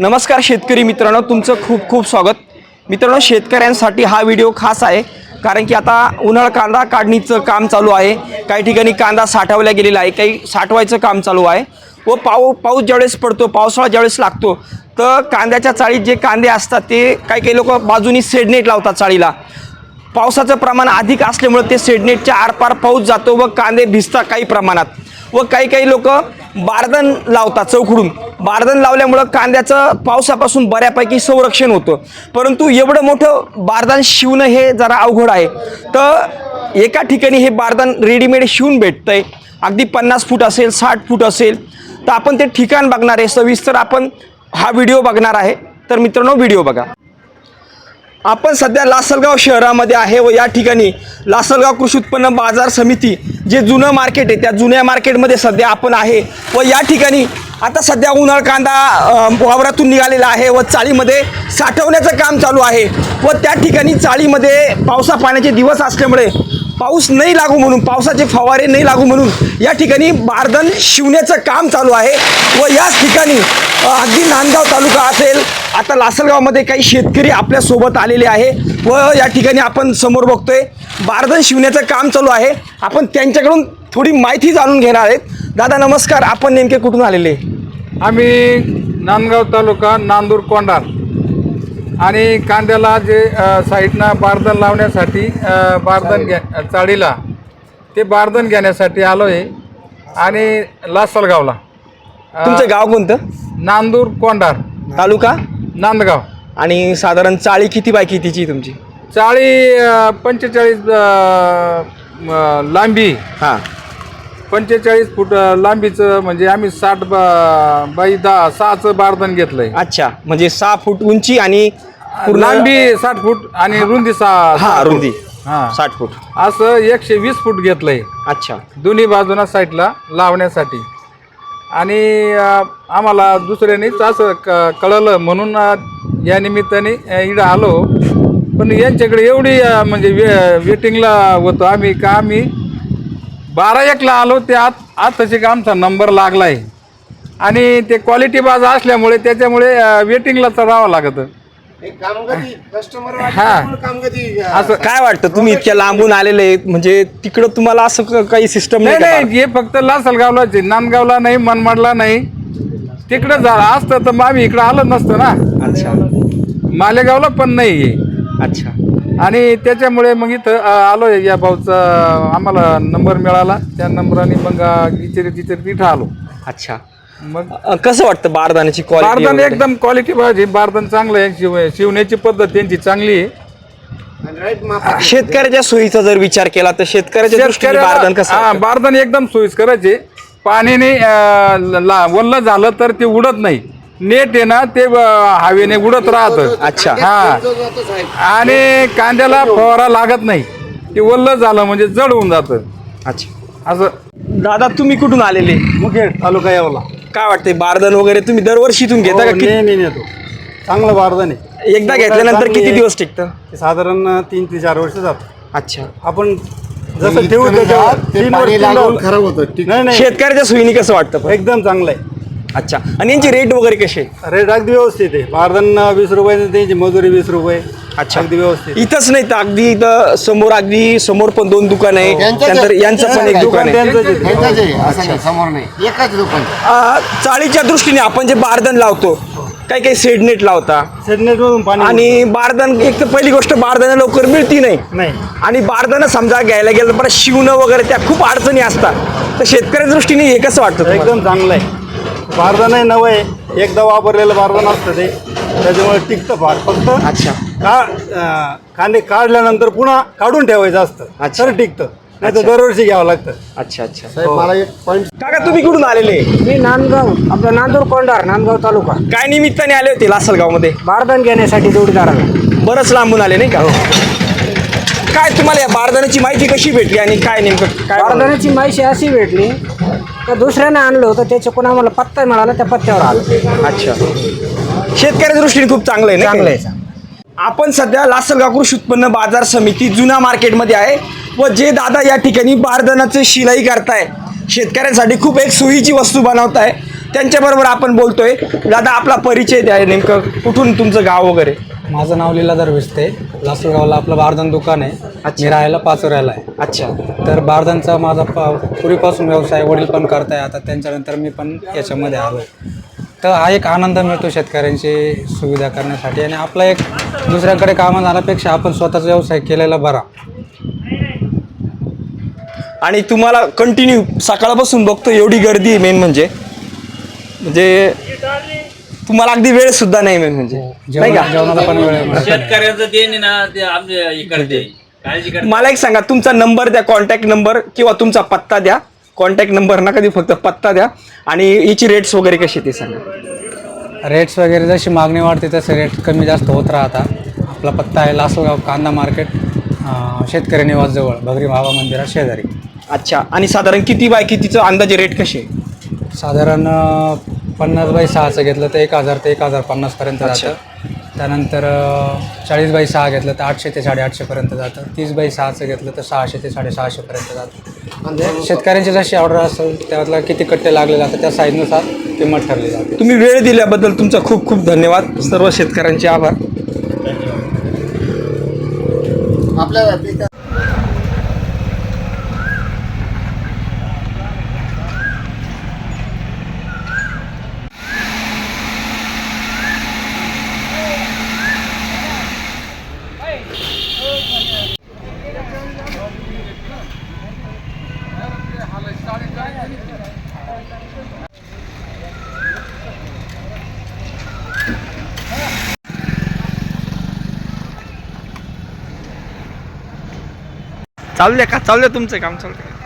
नमस्कार शेतकरी मित्रांनो तुमचं खूप खूप स्वागत. मित्रांनो शेतकऱ्यांसाठी हा व्हिडिओ खास आहे कारण की आता उन्हाळ कांदा काढणीचं काम चालू आहे. काही ठिकाणी कांदा साठवला गेलेला आहे काही साठवायचं काम चालू आहे. व पाऊ पाऊस ज्यावेळेस पडतो पावसाळा ज्यावेळेस लागतो तर कांद्याच्या चाळीत जे कांदे असतात ते काही काही लोक बाजूनी सेडनेट लावतात चाळीला. पावसाचं प्रमाण अधिक असल्यामुळे ते सेडनेटच्या आरपार पाऊस जातो व कांदे भिजतात काही प्रमाणात. व काही काही लोक बारदन लावतात चौकडून. बारदान लावल्यामुळं कांद्याचं पावसापासून बऱ्यापैकी संरक्षण होतं. परंतु एवढं मोठं बारदान शिवणं हे जरा अवघड आहे. तर एका ठिकाणी हे बारदान रेडीमेड शिवून भेटतं आहे अगदी पन्नास फूट असेल साठ फूट असेल तर आपण ते ठिकाण बघणार आहे. सविस्तर आपण हा व्हिडिओ बघणार आहे. तर मित्रांनो व्हिडिओ बघा. आपण सध्या लासलगाव शहरामध्ये आहे व या ठिकाणी लासलगाव कृषी उत्पन्न बाजार समिती जे जुनं मार्केट आहे त्या जुन्या मार्केटमध्ये सध्या आपण आहे व या ठिकाणी आता सध्या उन्हाळ कांदा वावरातून निघालेला आहे व चाळीमध्ये साठवण्याचं काम चालू आहे. व त्या ठिकाणी चाळीमध्ये पावसा पाण्याचे दिवस असल्यामुळे पाऊस नाही लागू म्हणून पावसाचे फवारे नाही लागू म्हणून या ठिकाणी बारदन शिवण्याचं काम चालू आहे. व याच ठिकाणी अगदी नांदगाव तालुका असेल आता लासलगावमध्ये काही शेतकरी आपल्यासोबत आलेले आहे. व या ठिकाणी आपण समोर बघतोय बारदन शिवण्याचं काम चालू आहे. आपण त्यांच्याकडून थोडी माहिती जाणून घेणार आहेत. दादा नमस्कार. आपण नेमके कुठून आलेले? आम्ही नांदगाव तालुका नांदूर कोंडार आणि कांद्याला जे साईडनं बारदन लावण्यासाठी अ, बारदन घ्या चाळीला ते बारदन घेण्यासाठी आलो आहे आणि लासलगावला. तुमचं गाव कोणतं? नांदूर कोंडार तालुका? नांदगाव. आणि साधारण चाळी किती बाय कितीची तुमची? चाळी पंचेचाळीस लांबी. हां. पंचेचाळीस फूट लांबीचं म्हणजे आम्ही साठ बा बाई दहा सहाचं बारदन घेतलंय. अच्छा म्हणजे सहा फूट उंची आणि पूर्ण- लांबी साठ फूट आणि रुंदी सहा हा. रुंदी हा. साठ फूट. असं एकशे वीस फूट घेतलंय. अच्छा. दोन्ही बाजूना साईडला लावण्यासाठी. आणि अ, आम्हाला दुसऱ्यानेच असं क कळलं म्हणून अ, या निमित्ताने अ, इकडं आलो. पण यांच्याकडे एवढी अ, म्हणजे वे वेटिंगला होतो आम्ही का? आम्ही बारा एकला आलो ते आत आताचे का आमचा नंबर लागलाय. आणि ते क्वालिटी बाज असल्यामुळे त्याच्यामुळे वेटिंगला तर राहावं लागतं. हा. असं काय वाटतं? तुम्ही इतक्या लांबून आलेले आहेत, म्हणजे तिकडं तुम्हाला असं क- काही सिस्टम नाही नाही हे फक्त लासलगावलाच आहे नांदगावला नाही मनमाडला नाही. तिकडं झालं असतं तर मग आम्ही इकडं आलो नसतं ना. अच्छा. मालेगावला पण नाही आहे अच्छा. आणि त्याच्यामुळे मग इथं आलो या भाऊचा आम्हाला नंबर मिळाला. त्या नंबराने मग इचेरी तिचेरी तिथं आलो. अच्छा. मग कसं वाटतं बारदाण्याची बारदान एकदम क्वालिटी पाहिजे बारदान चांगलं आहे. शिव शिवण्याची पद्धत त्यांची चांगली आहे. शेतकऱ्याच्या सोयीचा जर विचार केला तर शेतकऱ्याच्या दृष्टीने बारदान कसं हा, वाटतं? बारदान एकदम सोयीस्कराचे पाण्याने अं, ला- वल्ल झालं तर ते उडत नाही. नेट आहे ना ते हवेने उडत राहत. अच्छा. हा. आणि कांद्याला फवारा लागत नाही. ते वल्ल झालं म्हणजे जड होऊन जातं. अच्छा. असं. दादा तुम्ही कुठून आलेले? मुखेड तालुका यावला. काय वाटतंय बारदान वगैरे तुम्ही दरवर्षीतून घेता का? हो, कि- नेहमी नेतो. चांगलं बारदान आहे. एकदा घेतल्यानंतर किती दिवस टिकतं? ते साधारण तीन ते चार वर्ष जात. अच्छा. आपण जसं ठेवू त्याच्यावर तीन वर्ष लागून खराब होतं. नाही नाही. शेतकऱ्याच्या सोयीने कसं वाटतं पण? एकदम चांगलं आहे. अच्छा. आणि यांची रेट वगैरे कसे रेट अगदी व्यवस्थित आहे. बारदान वीस रुपये त्यांची मजुरी वीस रुपये. अच्छा. अगदी व्यवस्थित इथंच नाही तर अगदी इथं समोर अगदी समोर पण दोन दुकान आहे. आहे. त्यानंतर यांचं पण एक दुकान आहे. त्यांचंच आहे. त्यांचाच आहे. असं नाही समोर नाही. एकच दुकान. आ, चाळीच्या दृष्टीने आपण जे बारदान लावतो काही काही सेडनेट लावता. सेडनेटमधून पाणी आणि बारदान एक तर पहिली गोष्ट बारदाना लवकर मिळती नाही. नाही. आणि बारदाना समजा घ्यायला गेलं तर परत शिवणं वगैरे त्या खूप अडचणी असतात. तर शेतकऱ्याच्या दृष्टीने हे कसं वाटतं तुम्हाला? एकदम चांगलं आहे. बारदान आहे नवं आहे. एकदा वापरलेलं बारदान असतं ते. त्याच्यामुळे टिकतं फार. फक्त अच्छा. का कांदे काढल्यानंतर पुन्हा काढून ठेवायचं असतं. अच्छा. तर टिकतं. नाही तर दरवर्षी घ्यावं लागतं. अच्छा अच्छा. साहेब मला एक पॉईंट काका तुम्ही कुठून आलेले? मी नांदगाव आपलं नांदूर कोंडार नांदगाव तालुका. काय निमित्ताने आले होते लासलगावमध्ये? बारदान घेण्यासाठी जोडीदाराला. बरंच लांबून आले नाही का? काय तुम्हाला या बारदानाची माहिती कशी भेटली आणि काय नेमकं काय बारदानाची माहिती अशी भेटली का दुसऱ्यानं आणलं होतं त्याच्याकडून आम्हाला पत्ता मिळाला त्या पत्त्यावर आलो. अच्छा. शेतकऱ्याच्या दृष्टीने खूप चांगलं आहे ना चांगलं आहे आपण सध्या लासलगाव कृषी उत्पन्न बाजार समिती जुना मार्केटमध्ये आहे व जे दादा या ठिकाणी बारदानाचे शिलाई करताय शेतकऱ्यांसाठी खूप एक सोयीची वस्तू बनवताय त्यांच्याबरोबर आपण बोलतोय. दादा आपला परिचय द्या नेमकं कुठून तुमचं गाव वगैरे? माझं नाव लीलाधर विस्ते लासलगावला आपलं बारदान दुकान आहे. मी राहायला पाचोऱ्याला आहे. अच्छा. तर बारदानचा माझा प पूर्वीपासून व्यवसाय वडील पण करताय आता त्यांच्यानंतर मी पण याच्यामध्ये आलो तर हा एक आनंद मिळतो शेतकऱ्यांची सुविधा करण्यासाठी आणि आपला एक दुसऱ्याकडे कामं जाण्यापेक्षा आपण स्वतःचा व्यवसाय केलेला बरा. आणि तुम्हाला कंटिन्यू सकाळपासून बघतो एवढी गर्दी आहे मेन म्हणजे. म्हणजे तुम्हाला अगदी वेळ सुद्धा नाही मेन म्हणजे. नाही का? जेवण जेवणाला पण वेळ आहे. शेतकऱ्यांचं देण ना ते आमच्या इकडे मला एक सांगा तुमचा नंबर द्या कॉन्टॅक्ट नंबर किंवा तुमचा पत्ता द्या. कॉन्टॅक्ट नंबर ना कधी फक्त पत्ता द्या. आणि याची रेट्स वगैरे कशी ते सांगा. रेट्स वगैरे जशी मागणी वाढते तसे रेट कमी जास्त होत राहतात आपला पत्ता आहे लासलगाव कांदा मार्केट अं, शेतकरी निवासजवळ भगरी बाबा मंदिरात शेजारी. अच्छा आणि साधारण किती बाय कितीचं अंदाजे रेट कसे साधारण पन्नास बाय सहाचं घेतलं तर एक हजार ते एक हजार पन्नासपर्यंत जातं. त्यानंतर चाळीस बाय सहा घेतलं तर आठशे ते साडेआठशेपर्यंत जातं. तीस बाय सहाचं घेतलं तर सहाशे ते साडेसहाशेपर्यंत जातं. म्हणजे शेतकऱ्यांची जशी ऑर्डर असेल त्यातला किती कट्टे लागले जातात त्या साईजनुसार किंमत ठरली जाते. तुम्ही वेळ दिल्याबद्दल तुमचा खूप खूप धन्यवाद. सर्व शेतकऱ्यांचे आभार. आपल्याला चालू द्या का? चालू द्या तुमचं काम चालू द्या